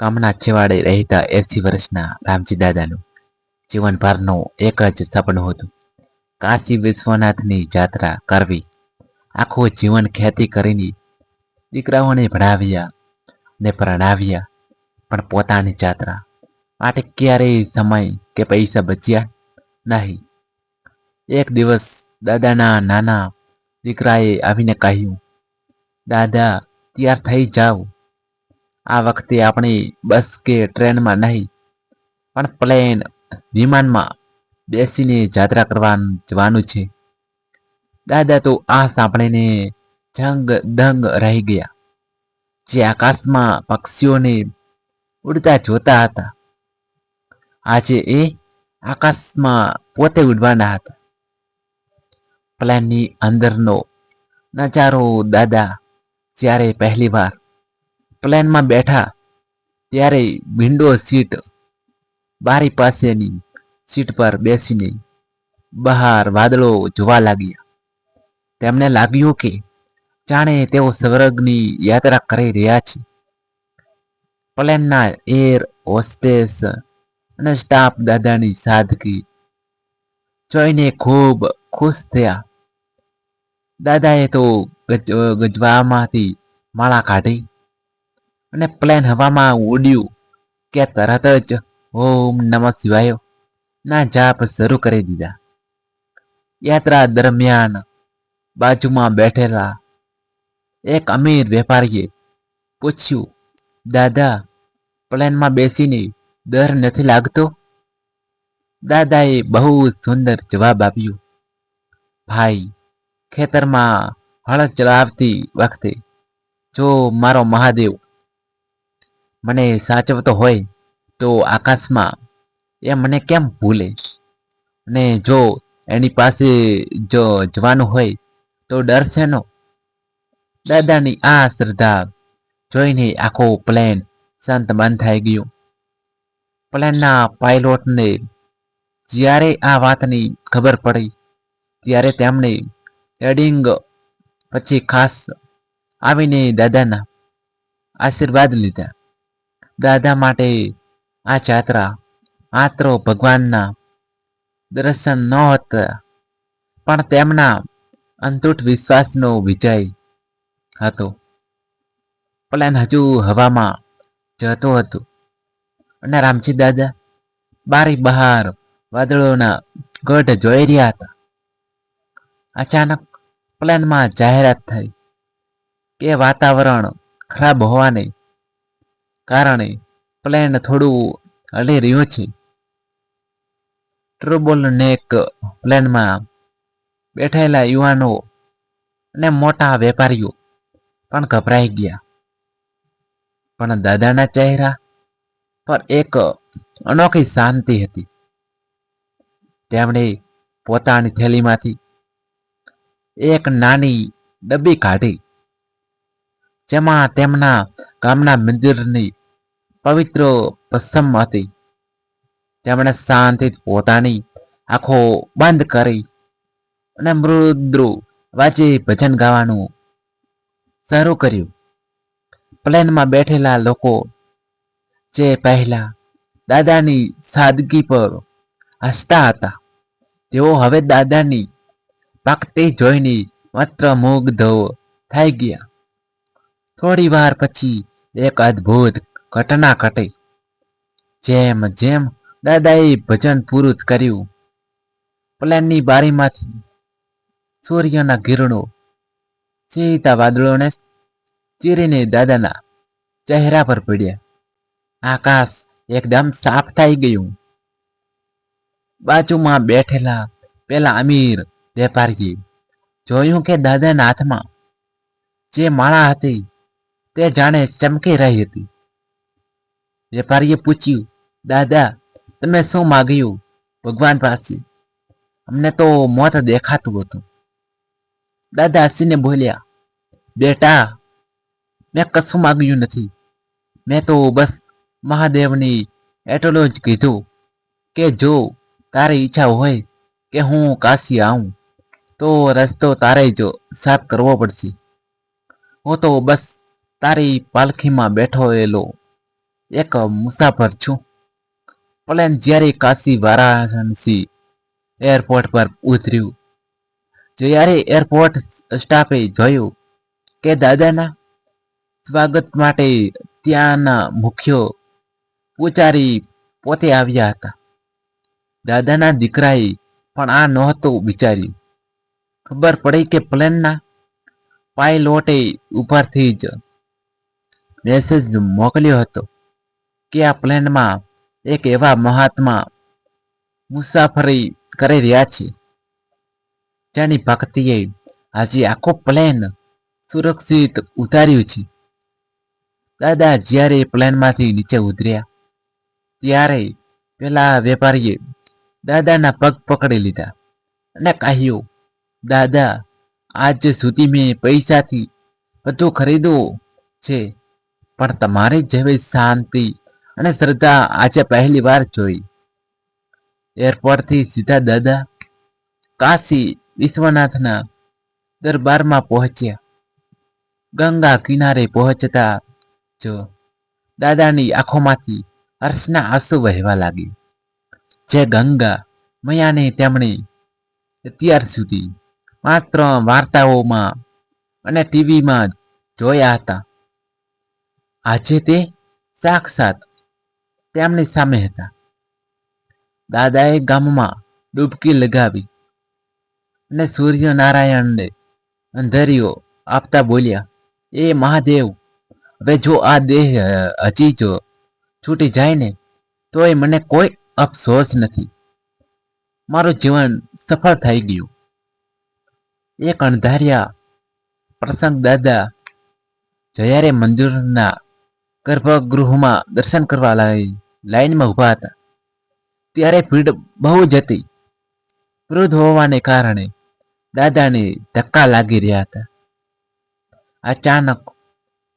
ગામના છેવાડે રહેતા એસી વર્ષના રામજી દાદાનું જીવનભરનું એક જ સપનું હતું. કાશી વિશ્વનાથની જાત્રા કરવી. આખું જીવન ખેતી કરીને દીકરાઓને ભણાવ્યા ને પ્રણાવ્યા, પણ પોતાની જાત્રા માટે ક્યારેય સમય કે પૈસા બચ્યા નહીં. એક દિવસ દાદાના નાના દીકરાએ આવીને કહ્યું, દાદા, તૈયાર થઈ જાઓ. આ વખતે આપણે બસ કે ટ્રેનમાં નહીં, પણ પ્લેન વિમાનમાં બેસીને જાત્રા કરવા જવાનું છે. દાદા તો આ સાંભળીને જંગ દંગ રહી ગયા. જે આકાશમાં પક્ષીઓને ઉડતા જોતા હતા. આજે એ આકાશમાં પોતે ઉડવાના હતા. પ્લેનની અંદરનો નજારો દાદા જ્યારે પહેલી વાર પ્લેનમાં બેઠા ત્યારે વિન્ડો સીટ બારી પાસેની સીટ પર બેસીને બહાર વાદળો જોવા લાગ્યા. તેમને લાગ્યું કે જાણે તેઓ સ્વર્ગની યાત્રા કરી રહ્યા છે. પ્લેનના એર હોસ્ટેસ અને સ્ટાફ દાદાની સાદગી જોઈને ખૂબ ખુશ થયા. દાદાએ તો ગજવામાંથી માળા કાઢી અને પ્લેન હવામાં ઉડ્યું કે તરત જ ઓમ નમઃ શિવાય ના જાપ શરૂ કરી દીધા. યાત્રા દરમિયાન બાજુમાં બેઠેલા એક અમીર વેપારીએ પૂછ્યું, દાદા પ્લેનમાં બેસીને ડર નથી લાગતો? દાદાએ બહુ સુંદર જવાબ આપ્યો, ભાઈ, ખેતરમાં હળ ચલાવતી વખતે જો મારો મહાદેવ મને સાચવતો હોય તો આકાશમાં એ મને કેમ ભૂલે? ને જો એની પાસે જો જવાનું હોય તો ડર છે નો? દાદાની આ શ્રદ્ધા જોઈને આખો પ્લેન શાંત બંધ થઈ ગયું. પ્લેનના પાયલોટને જ્યારે આ વાતની ખબર પડી, ત્યારે તેમણે એડિંગ પછી ખાસ આવીને દાદાના આશીર્વાદ લીધા. દાદા માટે આ જાત્રા આત્રો ભગવાનના દર્શન નહોતા પણ તેમના અંતુટ વિશ્વાસનો વિજય હતો. પ્લેન હજુ હવામાં જતો હતો. અને રામજી દાદા બારી બહાર વાદળોના ગઢ જોઈ રહ્યા હતા. અચાનક પ્લેનમાં જાહેરાત થઈ કે વાતાવરણ ખરાબ હોવાને કારણે પ્લેન થોડું હલી રહ્યું છે. ટ્રુબોલ નેક પ્લેનમાં બેઠેલા યુવાનો અને મોટા વેપારીઓ પણ ગભરાઈ ગયા. પણ દાદાના ચહેરા પર એક અનોખી શાંતિ હતી. તેમણે પોતાની થેલીમાંથી એક નાની ડબ્બી કાઢી જેમાં તેમના ગામના મંદિરની પવિત્ર પ્રસમ હતી. તેમણે શાંતિ પોતાની આંખો બંધ કરી અને મૃદ્રુ વાજે ભજન ગાવાનું શરૂ કર્યું. પ્લેનમાં બેઠેલા લોકો જે પહેલા દાદાની સાદગી પર હસતા હતા, તેઓ હવે દાદાની ભક્તિ જોઈને માત્ર મુગ્ધ થઈ ગયા. થોડી વાર પછી એક અદ્ભુત ઘટના ઘટી. જેમ જેમ દાદાએ ભજન પૂરું કર્યું, પ્લેનની બારીમાંથી સૂર્યના કિરણો સીતા વાદળોને ચીરીને દાદાના ચહેરા પર પડ્યા. આકાશ એકદમ સાફ થઈ ગયું. બાજુમાં બેઠેલા પેલા અમીર વેપારીએ જોયું કે દાદાના હાથમાં જે માળા હતી તે જાણે ચમકી રહી હતી. વેપારીએ પૂછ્યું, દાદા, તમે શું માગ્યું ભગવાન પાસે? અમને તો મોત દેખાતું હતું. દાદા હસીને બોલ્યા, બેટા, મેં કશું માગ્યું નથી. મેં તો બસ મહાદેવની એટલું જ કીધું કે જો તારી ઈચ્છા હોય કે હું કાશી આવું, તો રસ્તો તારે જો સાફ કરવો પડશે. હું તો બસ તારી પાલખીમાં બેઠો એલો એક મુસાફર છું. પ્લેન જ્યારે કાશી વારાણસી એરપોર્ટ પર ઉતર્યું. જ્યારે એરપોર્ટ સ્ટાફે જોયું કે દાદાના સ્વાગત માટે ત્યાંના મુખ્ય પૂજારી પોતે આવ્યા હતા. દાદાના દીકરાએ પણ આ નહોતું વિચાર્યું. ખબર પડી કે પ્લેનના પાયલોટે ઉપરથી જ મેસેજ મોકલ્યો હતો કે આ પ્લેનમાં એક એવા મહાત્મા મુસાફરી કરી રહ્યા છે. જેની ભક્તિએ આજે આખો પ્લેન સુરક્ષિત ઉતાર્યું છે. દાદા જ્યારે પ્લેનમાંથી નીચે ઉતર્યા, ત્યારે પેલા વેપારીએ દાદાના પગ પકડી લીધા અને કહ્યું, દાદા, આજ સુધી મેં પૈસાથી બધું ખરીદવું છે. પણ તમારી જેવી શાંતિ અને શ્રદ્ધા આજે પહેલી વાર જોઈ. એરપોર્ટથી સીધા દાદા કાશી વિશ્વનાથના દરબારમાં પહોંચ્યા. ગંગા કિનારે પહોંચતા જો દાદાની આંખોમાંથી હર્ષના આંસુ વહેવા લાગી જે ગંગા મયાને તેમણે અત્યાર સુધી માત્ર વાર્તાઓમાં અને ટીવીમાં જોયા હતા. આજે તે સાક્ષાત તેમની સામે હતા. દાદાએ ગામમાં ડૂબકી લગાવી અને સૂર્યનારાયણને અંધારીઓ આપતા બોલ્યા, એ મહાદેવ, હવે જો આ દેહ હજી જો છૂટી જાય ને, તોય મને કોઈ અફસોસ નથી. મારું જીવન સફળ થઈ ગયું. એક અણધાર્યા પ્રસંગ દાદા જયારે મંદિરના ગર્ભગૃહમાં દર્શન કરવા લાઈનમાં ઊભા હતા. ત્યારે ભીડ બહુ જ હતી. વૃદ્ધ હોવાને કારણે દાદાને ધક્કા લાગી રહ્યા હતા. અચાનક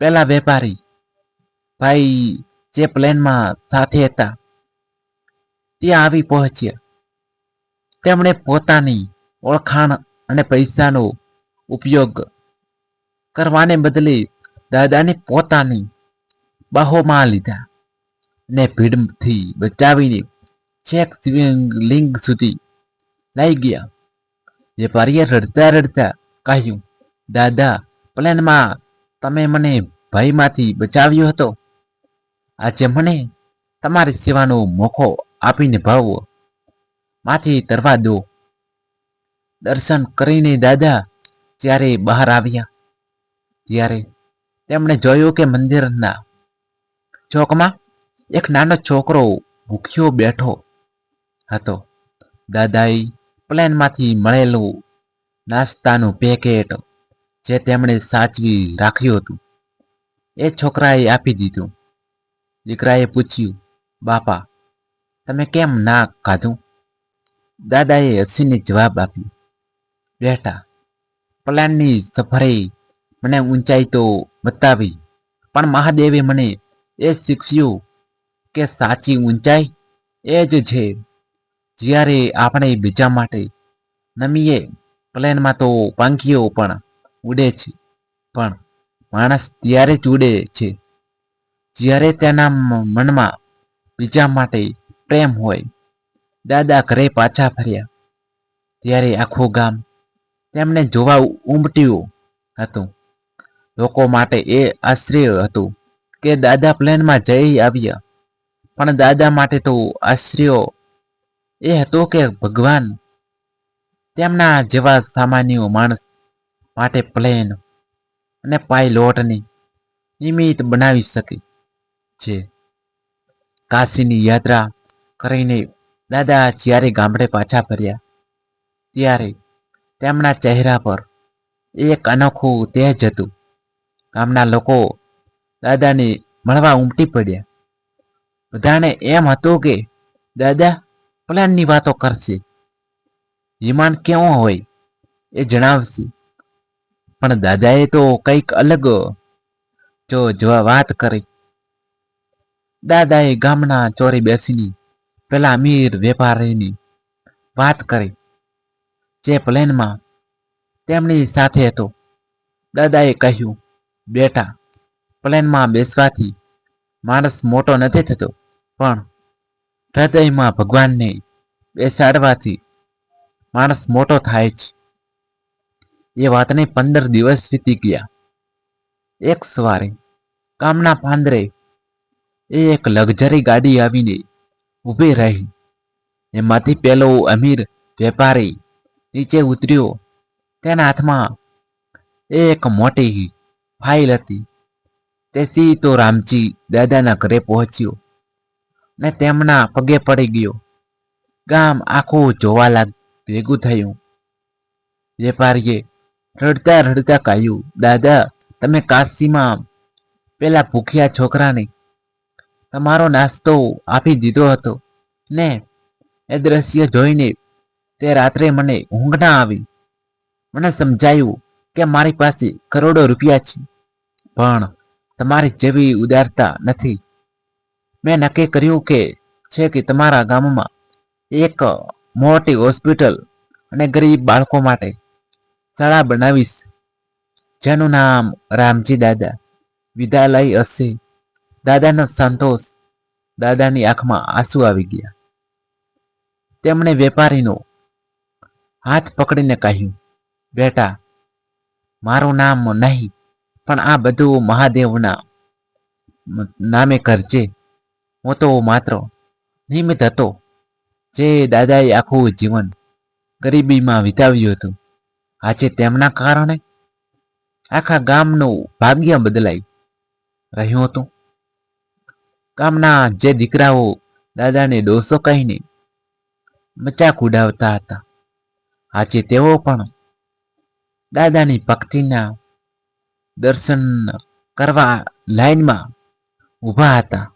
પેલા વેપારી ભાઈ જે પ્લેનમાં સાથે હતા, ત્યાં આવી પહોંચ્યા. તેમણે પોતાની ઓળખાણ અને પૈસાનો ઉપયોગ કરવાને બદલે દાદાને પોતાની બાહોમાં લીધા ને ભીડથી બચાવીને છેક લિંગ સુધી લઈ ગયા. વેપારીએ રડતા રડતા કહ્યું, દાદા, પ્લેનમાં તમે મને ભયમાંથી બચાવ્યો હતો. આજે મને તમારી સેવાનો મોકો આપીને ભાવ. માથી તરવા દો. દર્શન કરીને દાદા જ્યારે બહાર આવ્યા, ત્યારે તેમણે જોયું કે મંદિરના ચોકમાં એક નાનો છોકરો ભૂખ્યો બેઠો હતો. દાદાએ પ્લેનમાંથી મળેલું નાસ્તાનું પેકેટ જે તેમણે સાચવી રાખ્યું હતું, એ છોકરાએ આપી દીધું. દીકરાએ પૂછ્યું, બાપા, તમે કેમ ના ખાધું? દાદાએ હસીને જવાબ આપ્યો, બેટા, પ્લાનની સફરે મને ઊંચાઈ તો બતાવી, પણ મહાદેવે મને એ શીખ્યું કે સાચી ઊંચાઈ એ જ છે. જ્યારે આપણે બીજા માટે નમીએ પ્લેનમાં તો પાંખીઓ પણ ઉડે છે, પણ માણસ ત્યારે જ ઉડે છે. જ્યારે તેના મનમાં બીજા માટે પ્રેમ હોય, દાદા ઘરે પાછા ફર્યા. ત્યારે આખું ગામ તેમને જોવા ઉમટ્યું હતું. લોકો માટે એ આશ્ચર્ય હતું કે દાદા પ્લેનમાં જઈ આવ્યા. પણ દાદા માટે તો આશ્રયો એ હતો કે ભગવાન. તેમના જેવા સામાન્ય માણસ માટે પ્લેન અને પાયલોટની નિમિત્ત બનાવી શકે છે. કાશીની યાત્રા કરીને દાદા જ્યારે ગામડે પાછા ફર્યા, ત્યારે તેમના ચહેરા પર એક અનોખું તેજ હતું. ગામના લોકો દાદાને મળવા ઉમટી પડ્યા. બધાને એમ હતું કે, દાદા, પ્લાનની વાતો કરશે. વિમાન કેવો હોય એ જણાવશે. પણ દાદાએ તો કંઈક અલગ, જો જવા વાત કરી. દાદાએ ગામના ચોરી બેસીને પેલા અમીર વેપારીની વાત કરી, જે પ્લેનમાં તેમની સાથે હતો. દાદાએ કહ્યું, બેટા પ્લેનમાં બેસવાથી માણસ મોટો નથી થતો, પણ હૃદયમાં ભગવાનને બેસાડવાથી માણસ મોટો થાય છે. એ વાતને પંદર દિવસ વીતી ગયા. એક સવારે કામના પાંદરે એ એક લક્ઝરી ગાડી આવીને ઊભી રહી. એમાંથી પેલો અમીર વેપારી નીચે ઉતર્યો. તેના હાથમાં એ એક મોટી ફાઇલ હતી. તે સીધો રામજી દાદાના ઘરે પહોંચ્યો ને તેમના પગે પડી ગયો. ગામ આખું જોવા લાગ, ભેગું થયું. વેપારીએ રડતા રડતા કહ્યું, દાદા, તમે કાશીમાં પેલા ભૂખ્યા છોકરાને તમારો નાસ્તો આપી દીધો હતો ને એ દ્રશ્ય જોઈને તે રાત્રે મને ઊંઘ ના આવી. મને સમજાયું કે મારી પાસે કરોડો રૂપિયા છે, પણ તમારી જેવી ઉદારતા નથી. મેં નક્કી કર્યું કે છે કે તમારા ગામમાં એક મોટી હોસ્પિટલ અને ગરીબ બાળકો માટે શાળા બનાવીશ, જેનું નામ રામજી દાદા, વિદ્યાલય હશે. દાદાનો સંતોષ દાદાની આંખમાં આંસુ આવી ગયા. તેમણે વેપારીનો હાથ પકડીને કહ્યું, બેટા, મારું નામ નહીં પણ આ બધું મહાદેવના નામે કરજે. હું તો માત્ર નિમિત્ત હતો જે દાદાએ આખું જીવન ગરીબીમાં વિતાવ્યું હતું. આજે તેમના કારણે આખા ગામનું ભાગ્ય બદલાઈ રહ્યું હતું. ગામના જે દીકરાઓ દાદાને દોષો કહીને મચાક ઉડાવતા હતા. આજે તેઓ પણ દાદાની ભક્તિના દર્શન કરવા લાઈનમાં ઊભા હતા.